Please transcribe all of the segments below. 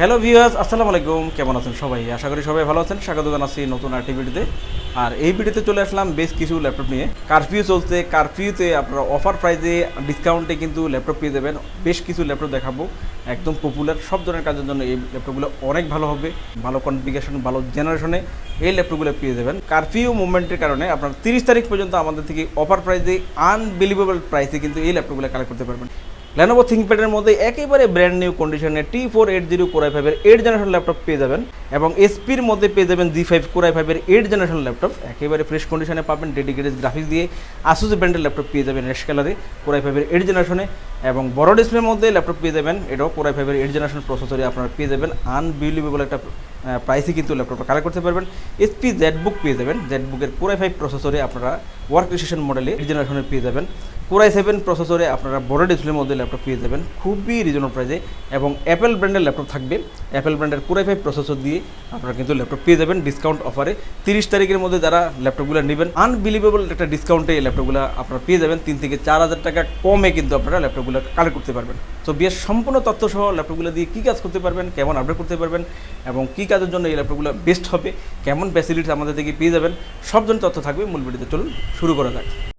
Hello viewers আসসালামু আলাইকুম। কেমন আছেন সবাই? আশা করি সবাই ভালো আছেন। স্বাগত জানাচ্ছি নতুন আরটি ভিডিওতে। আর এই ভিডিওতে চলে আসলাম বেশ কিছু ল্যাপটপ নিয়ে। কারফিউ চলছে। কারফিউতে আপনারা অফার প্রাইজে ডিসকাউন্টে কিন্তু ল্যাপটপ পেয়ে যাবেন। বেশ কিছু ল্যাপটপ দেখাবো। একদম পপুলার সব ধরনের কাজের জন্য এই ল্যাপটপগুলো অনেক ভালো হবে। ভালো কনফিগারেশন ভালো জেনারেশনে এই ল্যাপটপগুলো পেয়ে যাবেন। কারফিউ মুভমেন্টের কারণে আপনার তিরিশ তারিখ পর্যন্ত আমাদের থেকে অফার প্রাইজে আনবিলিভেবল প্রাইসে কিন্তু এই ল্যাপটপগুলো কালেক্ট করতে পারবেন। লেনোভো থিঙ্কপ্যাডের মধ্যে একেবারে ব্র্যান্ড নিউ কন্ডিশনে T four eight zero core i ফাইভের এইট জেনারেশন ল্যাপটপ পেয়ে যাবেন এবং এসপির মধ্যে পেয়ে যাবেন জি ফাইভ কোরাই ফাইভের এইট জেনারেশন ল্যাপটপ একেবারে ফ্রেশ কন্ডিশনে পাবেন ডেডিকেটেড গ্রাফিক্স দিয়ে আসুস ব্র্যান্ডের ল্যাপটপ পেয়ে যাবেন রেশ কালারে কোরাই ফাইভের এইট জেনারেশনে এবং বড় ডিসপ্লের মধ্যে ল্যাপটপ পেয়ে যাবেন, এটাও কোরাই ফাইভের এইট জেনারেশন প্রসেসরে আপনারা পেয়ে যাবেন। আনবিলিভেবল একটা প্রাইসে কিন্তু ল্যাপটপটা কালেক্ট করতে পারবেন। এসপি জেড বুক পেয়ে যাবেন। জেড বুকের কোরাই ফাইভ প্রসেসরে আপনারা ওয়ার্ক স্টেশন মডেলে এইট জেনারেশনে পেয়ে যাবেন। কোরাই সেভেন প্রসেসরে আপনারা বড় ডিসপ্লের মধ্যে ল্যাপটপ পেয়ে যাবেন। খুবই রিজনেবল প্রাইসে এবং অ্যাপেল ব্র্যান্ডের ল্যাপটপ থাকবে। অ্যাপেল ব্র্যান্ডের কোরাই ফাইভ প্রসেসর দিয়ে আপনারা কিন্তু ল্যাপটপ পেয়ে যাবেন ডিসকাউন্ট অফারে তিরিশ তারিখের মধ্যে যারা ল্যাপটপগুলো নেবেন আনবিলিভেবল একটা ডিসকাউন্টে এই ল্যাপটপগুলো আপনারা পেয়ে যাবেন। তিন থেকে চার হাজার টাকা কমে কিন্তু আপনারা ল্যাপটপগুলো কালেক্ট করতে পারবেন। তো বিয়ের সম্পূর্ণ তথ্য সহ ল্যাপটপগুলো দিয়ে কী কাজ করতে পারবেন, কেমন আপডেট করতে পারবেন এবং কী কাজের জন্য এই ল্যাপটপগুলো বেস্ট হবে, কেমন ফ্যাসিলিটিস আমাদের থেকে পেয়ে যাবেন, সব জন্য তথ্য থাকবে। মূল ভিডিওতে চলুন, শুরু করা যাক।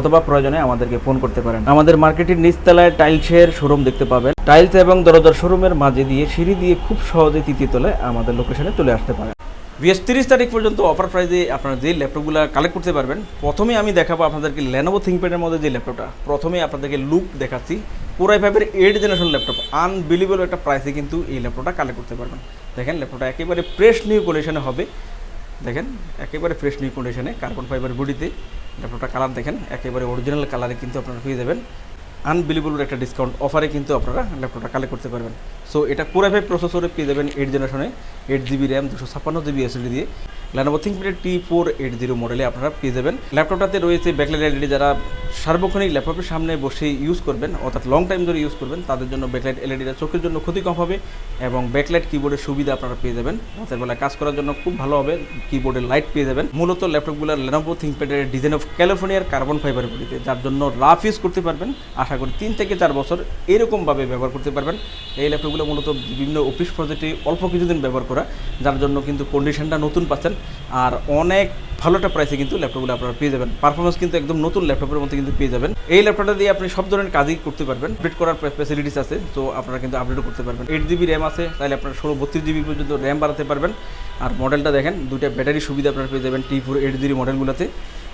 অথবা প্রয়োজনে আমাদেরকে ফোন করতে পারেন। আমাদের মার্কেটের নিচতলায় টাইলসের শোরুম দেখতে পাবেন। টাইলস এবং দরজার শোরুমের মাঝে দিয়ে সিঁড়ি দিয়ে খুব সহজে তৃতীয় তলায় আমাদের লোকেশনে চলে আসতে পারেন। বিএস তিরিশ তারিখ পর্যন্ত অফার প্রাইজে আপনারা যে ল্যাপটপগুলো কালেক্ট করতে পারবেন, প্রথমে আমি দেখাবো আপনাদেরকে ল্যানোভো থিঙ্কপ্যাডের মধ্যে যে ল্যাপটপটা। প্রথমে আপনাদেরকে লুক দেখাচ্ছি। পুরাই ফাইভের এইট জেনারেশন ল্যাপটপ। আনবিলিভেবল একটা প্রাইসে কিন্তু এই ল্যাপটপটা কালেক্ট করতে পারবেন। দেখেন, ল্যাপটপটা একেবারে ফ্রেশ নিউ কন্ডিশনে হবে। দেখেন, একেবারে ফ্রেশ নিউ কন্ডিশনে কার্বন ফাইবার বডিতে ল্যাপটপটা কালার দেখেন, একেবারে অরিজিনাল কালারে কিন্তু আপনারা পেয়ে যাবেন। আনবিলিবল একটা ডিসকাউন্ট অফারে কিন্তু আপনারা ল্যাপটপটা কালেক্ট করতে পারবেন। সো এটা পুরাভাই প্রসেসরে পেয়ে যাবেন এইট জেনারেশনে এইট জিবি র্যাম দুশো ছাপ্পান্ন জিবি এসএসডি দিয়ে। Lenovo ThinkPad T four eight zero মডেলে আপনারা পেয়ে যাবেন। ল্যাপটপটাতে রয়েছে ব্যাকলাইট এলইডি যারা সার্বক্ষণিক ল্যাপটপের সামনে বসে ইউজ করবেন, অর্থাৎ লং টাইম ধরে ইউজ করবেন, তাদের জন্য ব্যাকলাইট এলইডিটা চোখের জন্য ক্ষতি কম হবে এবং ব্যাকলাইট কিবোর্ডের সুবিধা আপনারা পেয়ে যাবেন। রাতের বেলা কাজ করার জন্য খুব ভালো হবে কিবোর্ডের লাইট পেয়ে যাবেন। মূলত ল্যাপটপগুলোর লেনোভো থিঙ্কপ্যাডের ডিজাইন অফ ক্যালিফোর্নিয়ার কার্বন ফাইবার বডিতে যার জন্য রাফ ইউজ করতে পারবেন। আশা করি তিন থেকে চার বছর এরকমভাবে ব্যবহার করতে পারবেন। এই ল্যাপটপগুলো মূলত বিভিন্ন অফিস প্রজেক্টে অল্প কিছুদিন ব্যবহার করা, যার জন্য কিন্তু কন্ডিশনটা নতুন পাচ্ছেন। আর অনেক ভালো একটা প্রাইসে কিন্তু ল্যাপটপগুলো আপনারা পেয়ে যাবেন। পারফরমেন্স কিন্তু একদম নতুন ল্যাপটপের মধ্যে কিন্তু পেয়ে যাবেন। এই ল্যাপটপটা দিয়ে আপনি সব ধরনের কাজই করতে পারবেন। আপডেট করার ফ্যাসিলিটিস আছে, তো আপনারা কিন্তু আপডেটও করতে পারবেন। এইট জিবি র্যাম আছে, তাহলে আপনারা ষোলো বত্রিশ জিবি পর্যন্ত র্যাম বাড়াতে পারবেন। আর মডেলটা দেখেন, দুইটা ব্যাটারি সুবিধা আপনারা পেয়ে যাবেন টি ফোর এইট জিবি মডেলগুলোতে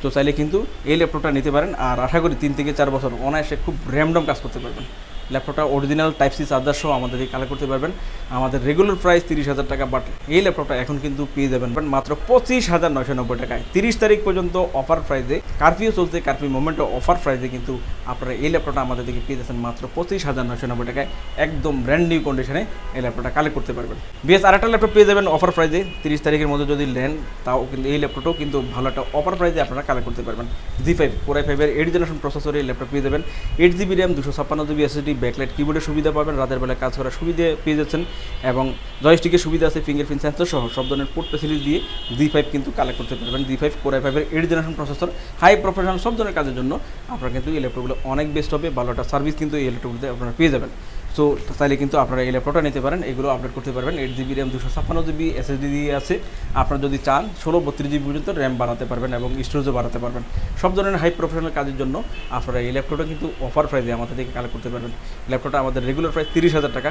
তো চাইলে কিন্তু এই ল্যাপটপটা নিতে পারেন। আর আশা করি তিন থেকে চার বছর অনায়াসে খুব র্যামডম কাজ করতে পারবেন। ল্যাপটপটা অরিজিনাল টাইপ সি চার্জার সহ আমাদের কালেক্ট করতে পারবেন। আমাদের রেগুলার প্রাইস তিরিশ হাজার টাকা বাট এই ল্যাপটপটা এখন কিন্তু পেয়ে যাবেন। বাট মাত্র পঁচিশ হাজার নয়শো নব্বই টাকায় তিরিশ তারিখ পর্যন্ত অফার প্রাইসে কারফিউ চলছে কারফিউ মোমেন্টে অফার প্রাইসে কিন্তু আপনারা এই ল্যাপটপটা আমাদের থেকে পেয়ে যাচ্ছেন মাত্র পঁচিশ হাজার নয়শো নব্বই টাকায়। একদম ব্র্যান্ড নিউ কন্ডিশনে এই ল্যাপটপটা কালেক্ট করতে পারবেন। বিএস আরেকটা ল্যাপটপ পেয়ে যাবেন অফার প্রাইসে তিরিশ তারিখের মধ্যে যদি নেন, তাও কিন্তু এই ল্যাপটপটাও কিন্তু ভালো একটা অফার প্রাইসে আপনারা কালেক্ট করতে পারবেন। জি ফাইভ কোরাই ফাইভের এইট জেনারেশন প্রসেসরে ল্যাপটপ পেয়ে যাবেন। এইট জিবি র্যাম দুশো ছাপ্পান্ন জিবি এসএসডি ব্যাকলাইট কিবোর্ডের সুবিধা পাবেন, রাতের বেলায় কাজ করার সুবিধা পেয়ে যাচ্ছেন এবং জয়স্টিকের সুবিধা আছে ফিঙ্গারপ্রিন্ট সেন্সর সহ সব ধরনের পোর্ট ফেসিলিটি দিয়ে জি ফাইভ কিন্তু কালেক্ট করতে পারবেন। জি ফাইভ কোর ফাইভের eight generation processor high professional সব ধরনের কাজের জন্য। আপনার কিন্তু এই ল্যাপটপগুলো অনেক বেস্ট হবে, ভালো একটা সার্ভিস কিন্তু এই ল্যাপটপগুলোতে আপনারা পেয়ে যাবেন। সো তাহলে কিন্তু আপনারা এই ল্যাপটপটা নিতে পারেন, এগুলো আপডেট করতে পারবেন এইট জিবি র্যাম দুশো ছাপ্পান্ন জিবি এসএসডি দিয়ে আছে। আপনারা যদি চান, ষোলো বত্রিশ জিবি পর্যন্ত র্যাম বানাতে পারবেন এবং স্টোরেজও বাড়াতে পারবেন। সব ধরনের হাই প্রফেশনাল কাজের জন্য আপনারা এই ল্যাপটপটা কিন্তু অফার প্রাইসে আমাদের থেকে কালেক্ট করতে পারবেন। ল্যাপটপটা আমাদের রেগুলার প্রাইস তিরিশ হাজার টাকা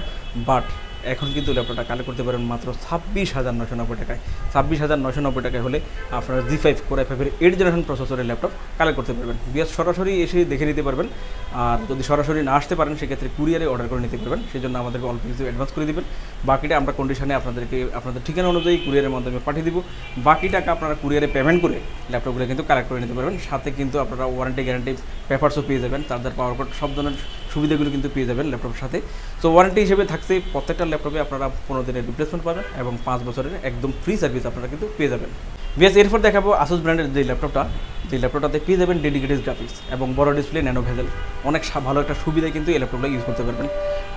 বাট এখন কিন্তু ল্যাপটপটা কালেক্ট করতে পারেন মাত্র ছাব্বিশ হাজার নশো নব্বই টাকায়। ছাব্বিশ হাজার নশো নব্বই টাকায় হলে আপনারা জি ফাইভ কোরাই ফাইভের এইট জেনারেশন প্রসেসরের ল্যাপটপ কালেক্ট করতে পারবেন। বিএস সরাসরি এসে দেখে নিতে পারবেন। আর যদি সরাসরি না আসতে পারেন, সেক্ষেত্রে কুরিয়ারে অর্ডার করে নিতে পারবেন। সেই জন্য আমাদেরকে অল্প কিছু অ্যাডভান্স করে দেবেন। বাকিটা আমরা কন্ডিশনে আপনাদেরকে, আপনাদের ঠিকানা অনুযায়ী কুরিয়ারের মাধ্যমে পাঠিয়ে দিব। বাকি টাকা আপনারা কুরিয়ারে পেমেন্ট করে ল্যাপটপগুলো কিন্তু কালেক্ট করে নিতে পারবেন। সাথে কিন্তু আপনারা ওয়ারেন্টি গ্যারান্টি পেপারসও পেয়ে যাবেন। চার্জার পাওয়ার কোড সব ধরনের সুবিধাগুলো কিন্তু পেয়ে যাবেন ল্যাপটপের সাথে। সো ওয়ারেন্টি হিসেবে থাকছে প্রত্যেকটা ল্যাপটপে আপনারা পনেরো দিনের রিপ্লেসমেন্ট পাবেন এবং পাঁচ বছরের একদম ফ্রি সার্ভিস আপনারা কিন্তু পেয়ে যাবেন। বিএস এরপর দেখাবো আসুস ব্র্যান্ডের যে ল্যাপটপটা যে ল্যাপটপটাতে পেয়ে যাবেন ডেডিকেটেড গ্রাফিক্স এবং বড় ডিসপ্লে ন্যানো ভেজেল অনেক ভালো একটা সুবিধা কিন্তু এই ল্যাপটপটা ইউজ করতে পারবেন।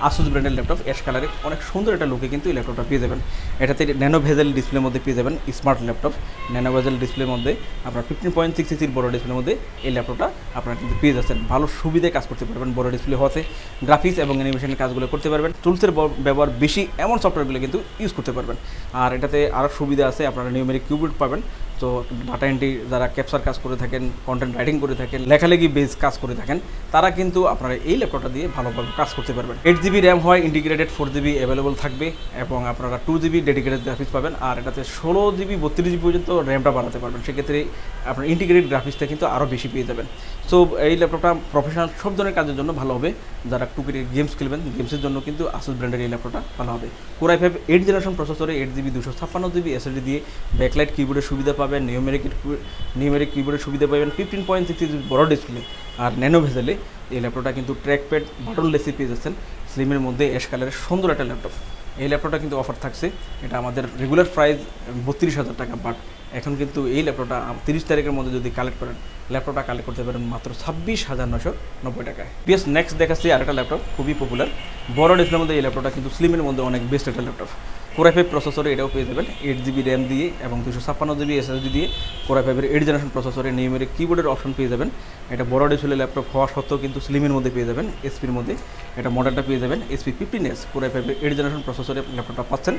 আসুস ব্র্যান্ডের ল্যাপটপ অ্যাশ কালারে অনেক সুন্দর একটা লুকে কিন্তু এই ল্যাপটপটা পেয়ে যাবেন। এটাতে ন্যানো ভেজেল ডিসপ্লের মধ্যে পেয়ে যাবেন স্মার্ট ল্যাপটপ। ন্যানো ভেজেল ডিসপ্লের মধ্যে আপনার ফিফটিন পয়েন্ট সিক্স ইঞ্চির বড় ডিসপ্লের মধ্যে এই ল্যাপটপটা আপনারা কিন্তু পেয়ে যাচ্ছেন। ভালো সুবিধায় কাজ করতে পারবেন বড় ডিসপ্লে হওয়াতে। গ্রাফিক্স এবং অ্যানিমেশনের কাজগুলো করতে পারবেন। টুলসের ব্যবহার বেশি এমন সফটওয়্যারগুলো কিন্তু ইউজ করতে পারবেন। আর এটাতে আরও সুবিধা আছে, আপনারা নিউমেরিক কিউবিট পাবেন। তো ডাটা এন্ট্রি যারা ক্যাপচার কাজ করে থাকেন কন্টেন্ট রাইটিং করে থাকেন, লেখালেখি বেস কাজ করে থাকেন, তারা কিন্তু আপনারা এই ল্যাপটপটা দিয়ে ভালোভাবে কাজ করতে পারবেন। এইট জিবি র্যাম হয় ইন্টিগ্রেটেড ফোর জিবি অ্যাভেলেবল থাকবে এবং আপনারা টু জিবি ডেডিকেটেড গ্রাফিক্স পাবেন আর এটাতে ষোলো জিবি বত্রিশ জিবি পর্যন্ত র্যামটা বাড়াতে পারবেন। সেক্ষেত্রে আপনার ইন্টিগ্রেটেড গ্রাফিক্সটা কিন্তু আরও বেশি পেয়ে যাবেন। সো এই ল্যাপটপটা প্রফেশনাল সব ধরনের কাজের জন্য ভালো হবে। যারা টুকির গেমস খেলবেন গেমসের জন্য কিন্তু আসুস ব্র্যান্ডের এই ল্যাপটপটা ভালো হবে। Core i five eight generation প্রসেসরে এইট জিবি দুশো ছাপ্পান্ন জিবি এসএসডি দিয়ে ব্যাকলাইট কিবোর্ডের সুবিধা পাবেন নিউমেরিক নিউমেরিক কিবোর্ডের সুবিধা পাবেন ফিফটিন পয়েন্ট সিক্স ইঞ্চি বড় ডিসপ্লে আর ন্যানো ভেজেলে এই ল্যাপটপটা কিন্তু ট্র্যাক প্যাড বাটন লেসি পেয়ে যাচ্ছেন। স্লিমের মধ্যে অ্যাশ কালারের সুন্দর একটা ল্যাপটপ এই ল্যাপটপটা কিন্তু অফার থাকছে। এটা আমাদের রেগুলার প্রাইস বত্রিশ হাজার টাকা। বাট এখন কিন্তু এই ল্যাপটপটা তিরিশ তারিখের মধ্যে যদি কালেক্ট করেন ল্যাপটপটা কালেক্ট করতে পারেন মাত্র ছাব্বিশ হাজার নশো নব্বই টাকায়। পিএস নেক্সট দেখাচ্ছি আরেকটা ল্যাপটপ খুবই পপুলার বড় ডিসপ্লের মধ্যে এই ল্যাপটপটা কিন্তু স্লিমের মধ্যে অনেক বেস্ট একটা ল্যাপটপ কোরাই ফাইভ প্রসেসরে এটাও পেয়ে যাবেন এইট জিবি র্যাম দিয়ে এবং দুশো ছাপ্পান্ন জিবি এসএসডি দিয়ে কোরাই ফাইভের এইট জেনারেশন প্রসেসরে নিউমেরিক কিবোর্ডের অপশন পেয়ে যাবেন। এটা বড় ডিসপ্লে ল্যাপটপ হওয়া সত্ত্বেও কিন্তু স্লিমের মধ্যে পেয়ে যাবেন এসপির মধ্যে। এটা মডেলটা পেয়ে যাবেন SP fifteen S core i ফাইভের এইট জেনারেশন প্রসেসরে ল্যাপটপটা পাচ্ছেন।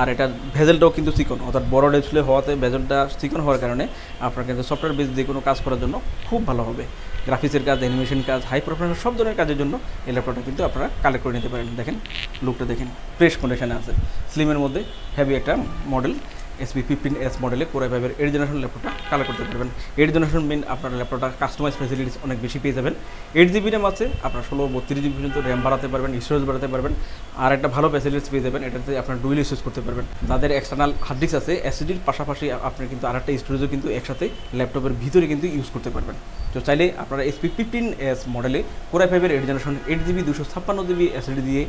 আর এটা ভেজেলটাও কিন্তু চিকন অর্থাৎ বড় ডিসপ্লে হওয়াতে ভেজেলটা চিকন হওয়ার কারণে আপনার কিন্তু সফটওয়্যার বেস যে কোনো কাজ করার জন্য খুব ভালো হবে। গ্রাফিক্সের কাজ অ্যানিমেশন কাজ হাই পারফরমেন্স সব ধরনের কাজের জন্য এই ল্যাপটপটা কিন্তু আপনারা কালেক্ট করে নিতে পারেন। দেখেন লুকটা দেখেন ফ্রেশ কন্ডিশনে আছে। স্লিমের মধ্যে হেভি একটা মডেল এসপি ফিফটিন এস মডেলে কোরাই ফাইভের এইট জেনারেশন ল্যাপটপটা কালেক্ট করতে পারবেন। এইট জেনারেশন মেন আপনার ল্যাপটপটা কাস্টমাইজ ফেসিলিটিস অনেক বেশি পেয়ে যাবেন। এইট জিবি র্যাম আছে, আপনার ষোলো, বত্রিশ জিবি পর্যন্ত র্যাম বাড়াতে পারবেন স্টোরেজ বাড়াতে পারবেন। আর একটা ভালো ফেসিলিটিস পেয়ে যাবেন, এটাতে আপনার ডুয়েল ইউজ করতে পারবেন। যাদের এক্সটার্নাল হার্ড ডিস্ক আছে এসিডির পাশাপাশি আপনি কিন্তু আরেকটা স্টোরেজও কিন্তু একসাথে ল্যাপটপের ভিতরে কিন্তু ইউজ করতে পারবেন। তো চাইলে আপনারা এসপি ফিফটিন এস মডেলে কোরাই ফাইভের এইট জেনারেশন এইট জিবি দুশো ছাপ্পান্ন জিবি এসিডি দিয়ে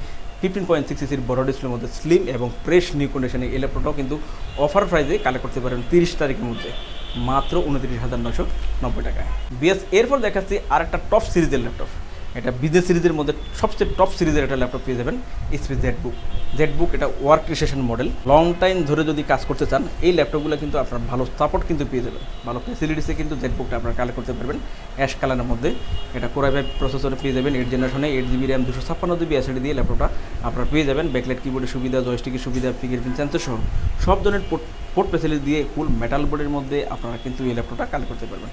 ফিফটিন পয়েন্ট সিক্স সিসির বড় ডিসপ্লের মধ্যে স্লিম এবং ফ্রেশ নিউ কন্ডিশনে এই ল্যাপটপটাও কিন্তু অফার প্রাইসে কালেক্ট করতে পারেন তিরিশ তারিখের মধ্যে। মাত্র উনত্রিশ হাজার নশো নব্বই টাকায়। বিএস এরপর দেখাচ্ছি আর একটা টপ সিরিজের ল্যাপটপ এটা বিদেশ সিরিজের মধ্যে সবচেয়ে টপ সিরিজের একটা ল্যাপটপ পেয়ে যাবেন HP ZBook ZBook এটা workstation model long time ধরে যদি কাজ করতে চান, এই ল্যাপটপগুলো কিন্তু আপনার ভালো সাপোর্ট কিন্তু পেয়ে যাবেন। ভালো ফেসিলিটিসে কিন্তু জেড বুকটা আপনারা কালেক্ট করতে পারবেন। অ্যাশ কালারের মধ্যে এটা কোরাই ফাইভ প্রসেসরে পেয়ে যাবেন। এইট জেনারেশনে এইট জিবি র্যাম দুশো ছাপ্পান্ন জিবি অ্যাসিডি দিয়ে ল্যাপটপটা আপনারা পেয়ে যাবেন। ব্যাকলাইট কিবোর্ডের সুবিধা জয়স্টিকের সুবিধা ফিঙ্গার প্রিন্ট সেন্সর সহ সব ধরনের পোর্ট ফেসিলিটি দিয়ে ফুল মেটাল বোর্ডের মধ্যে আপনারা কিন্তু এই ল্যাপটপটা কালেক্ট করতে পারবেন।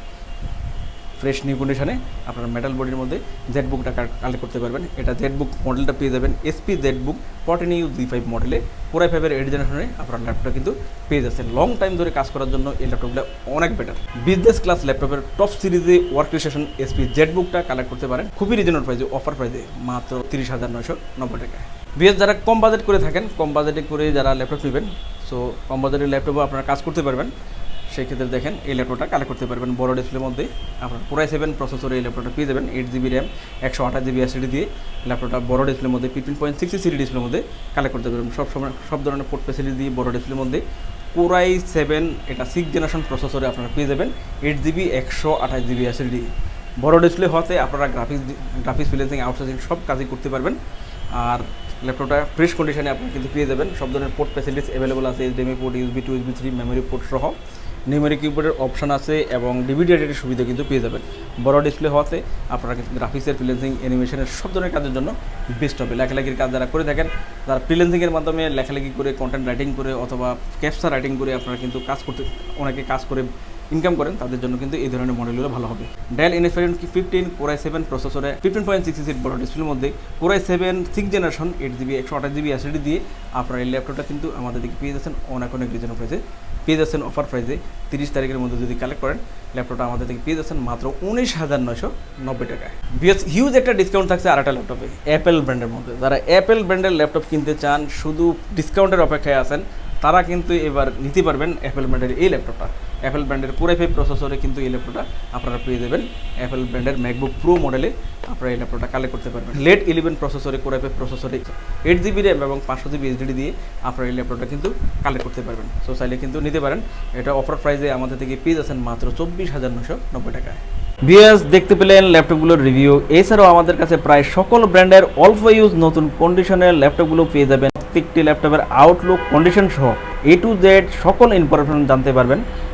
ফ্রেশ নিউ কন্ডিশনে আপনার মেটাল বডির মধ্যে জেড বুকটা কালেক্ট করতে পারবেন। এটা জেড বুক মডেলটা পেয়ে যাবেন। SP ZBook fourteen U G five মডেলে পুরাই ফাইভের এইট জেনারেশনে আপনার ল্যাপটপটা কিন্তু পেয়ে যাচ্ছে লং টাইম ধরে কাজ করার জন্য এই ল্যাপটপটা অনেক বেটার বিজনেস ক্লাস ল্যাপটপের টপ সিরিজে ওয়ার্ক স্টেশন এসপি জেড বুকটা কালেক্ট করতে পারেন। খুবই রিজনেবল প্রাইসে অফার প্রাইসে মাত্র তিরিশ হাজার নয়শো নব্বই টাকায়। বিএস যারা কম বাজেট করে থাকেন, কম বাজেটে করে যারা ল্যাপটপ নেবেন সো কম বাজেটের ল্যাপটপও আপনারা কাজ করতে পারবেন। সেই ক্ষেত্রে দেখেন এই ল্যাপটপটা কালেক্ট করতে পারবেন। বড় ডিসপ্লের মধ্যে আপনার পুরাই সেভেন প্রসেসরে এই ল্যাপটপটা পেয়ে যাবেন। এইট জিবি র্যাম একশো আঠাশ জিবি এসিডি দিয়ে ল্যাপটপটা বড় ডিসপ্লের মধ্যে ফিফটিন পয়েন্ট সিক্স সিডি ডিসপ্লের মধ্যে কালেক্ট করতে পারবেন। সব সময়, সব ধরনের পোর্ট ফেসিলিটি দিয়ে বড় ডিসপ্লের মধ্যে কোরাই সেভেন এটা সিক্স জেনারেশন প্রসেসরে আপনারা পেয়ে যাবেন। এইট জিবি একশো আঠাশ জিবি এসিডি বড় ডিসপ্লে হতে আপনারা গ্রাফিক্স গ্রাফিক্স ফিলেন্সিং আউটসোর্সিং সব কাজই করতে পারবেন। আর ল্যাপটপটা ফ্রেশ কন্ডিশনে আপনি কিন্তু পেয়ে যাবেন। সব ধরনের পোর্ট ফ্যাসিলিটিস অ্যাভেলেবল আছে HDMI port USB two USB three memory port সহ। নিউমেরিক কিবোর্ডের অপশন আছে এবং ডিভিডি এডিটের সুবিধা কিন্তু পেয়ে যাবেন। বড় ডিসপ্লে হওয়াতে আপনারা কিন্তু গ্রাফিক্সের ফ্রিলেন্সিং অ্যানিমেশনের সব ধরনের কাজের জন্য বেস্ট হবে। লেখালেখির কাজ যারা করে থাকেন তারা ফ্রিলেন্সিংয়ের মাধ্যমে লেখালেখি করে কন্টেন্ট রাইটিং করে অথবা ক্যাপসা রাইটিং করে আপনারা কিন্তু কাজ করতে, অনেকে কাজ করে ইনকাম করেন, তাদের জন্য কিন্তু এই ধরনের মডেলগুলো ভালো হবে। Dell Inspiron fifteen core i seven প্রসেসরে ফিফটিন পয়েন্ট সিক্স সিট বড় ডিসপ্লের মধ্যে core i seven six generation eight GB একশো আঠাশ জিবি অ্যাসিডি দিয়ে আপনারা এই ল্যাপটপটা কিন্তু আমাদের দিকে পেয়ে যাচ্ছেন অনেক অনেক রিজনেবল প্রাইসে পেয়ে যাচ্ছেন অফার প্রাইসে তিরিশ তারিখের মধ্যে যদি কালেক্ট করেন ল্যাপটপটা আমাদের থেকে পেয়ে যাচ্ছেন মাত্র উনিশ হাজার নয়শো নব্বই টাকায়। বিএস হিউজ একটা ডিসকাউন্ট থাকছে আর একটা ল্যাপটপে অ্যাপেল ব্র্যান্ডের মধ্যে। যারা অ্যাপেল ব্র্যান্ডের ল্যাপটপ কিনতে চান, শুধু ডিসকাউন্টের অপেক্ষায় আছেন, তারা কিন্তু এবার নিতে পারবেন অ্যাপেল ব্র্যান্ডের এই ল্যাপটপটা অ্যাপেল ব্র্যান্ডের কোর ফাইভ প্রসেসরে কিন্তু এই ল্যাপটপটা আপনারা পেয়ে যাবেন। অ্যাপেল ব্র্যান্ডের ম্যাকবুক প্রো মডেলে আপনারা এই ল্যাপটপটা কালেক্ট করতে পারবেন। লেট ইলেভেন প্রসেসরে কোর ফাইভ প্রসেসরে এইট জিবি র্যাম এবং পাঁচশো জিবি এইচডি দিয়ে আপনারা এই ল্যাপটপটা কিন্তু কালেক্ট করতে পারবেন। সো চাইলে কিন্তু নিতে পারেন। এটা অফার প্রাইসে আমাদের থেকে পেয়ে যাচ্ছেন মাত্র চব্বিশ হাজার নশো নব্বই টাকায়। বিএস দেখতে পেলেন ল্যাপটপগুলোর রিভিউ এছাড়াও আমাদের কাছে প্রায় সকল ব্র্যান্ডের অল্প ইউজ নতুন কন্ডিশনের ল্যাপটপগুলো পেয়ে যাবেন। প্রত্যেকটি ল্যাপটপের আউটলুক কন্ডিশন সহ এ টু জেড সকল ইনফরমেশন জানতে পারবেন।